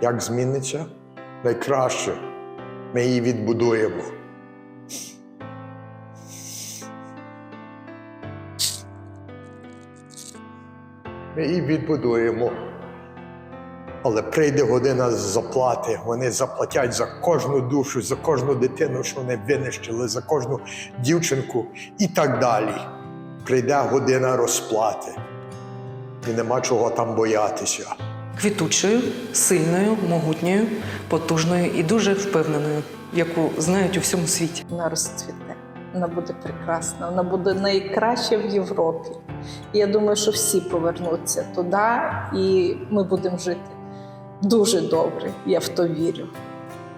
Як зміниться? Найкраще. Ми її відбудуємо. Ми її відбудуємо. Але прийде година заплати. Вони заплатять за кожну душу, за кожну дитину, що вони винищили, за кожну дівчинку і так далі. Прийде година розплати. І нема чого там боятися. Квітучою, сильною, могутньою, потужною і дуже впевненою, яку знають у всьому світі. Вона розцвіте. Вона буде прекрасна, вона буде найкраща в Європі. І я думаю, що всі повернуться туди, і ми будемо жити дуже добре. Я в то вірю.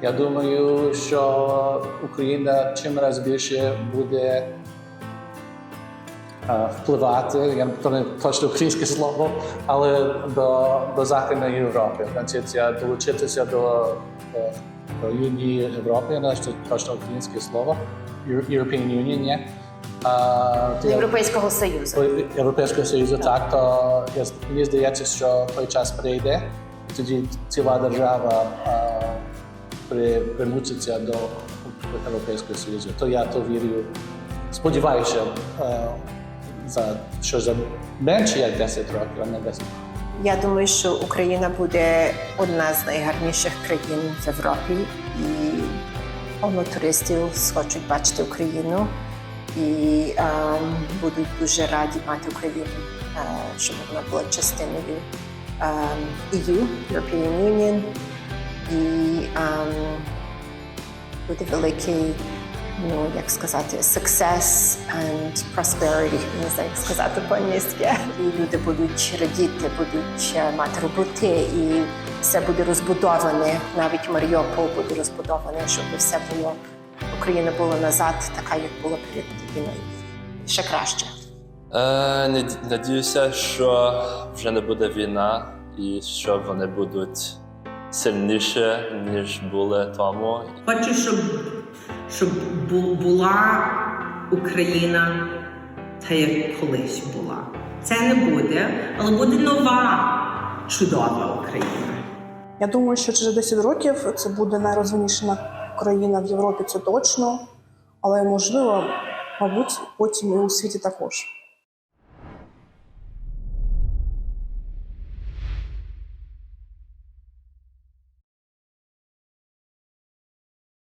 Я думаю, що Україна чим раз більше буде впливати, я не знаю точно українське слово, але до, до Західної Європи. Значить, я долучитися до, до, до Юнії Європи, я не точно українське слово, European Union, ні. А, Європейського Союзу. Європейського Союзу, так, то я, мені здається, що той час прийде, тоді ціла держава а, при, примуситься до Європейського Союзу. То я то вірю. Сподіваюся, за, що за менше як 10 років, а не 10 Я думаю, що Україна буде одна з найгарніших країн в Європі, і повно туристів схочуть бачити Україну. І ем, будуть дуже раді мати Україну, е, щоб вона була частиною ем, EU, European Union, і ем, буде великий, ну як сказати, success and prosperity, не знаю, як сказати по-англійськи. І люди будуть радіти, будуть е, мати роботи, і все буде розбудоване. Навіть Маріуполь буде розбудований, щоб все було Україна була назад, така як була перед війною. Ще краще. Е, надіюся, що вже не буде війна і що вони будуть сильніші, ніж були тому. Хочу, щоб, щоб була Україна та як колись була. Це не буде, але буде нова чудова Україна. Я думаю, що через 10 років це буде найрозвинішена країна в Європі, це точно, але можливо, мабуть, потім і у світі також.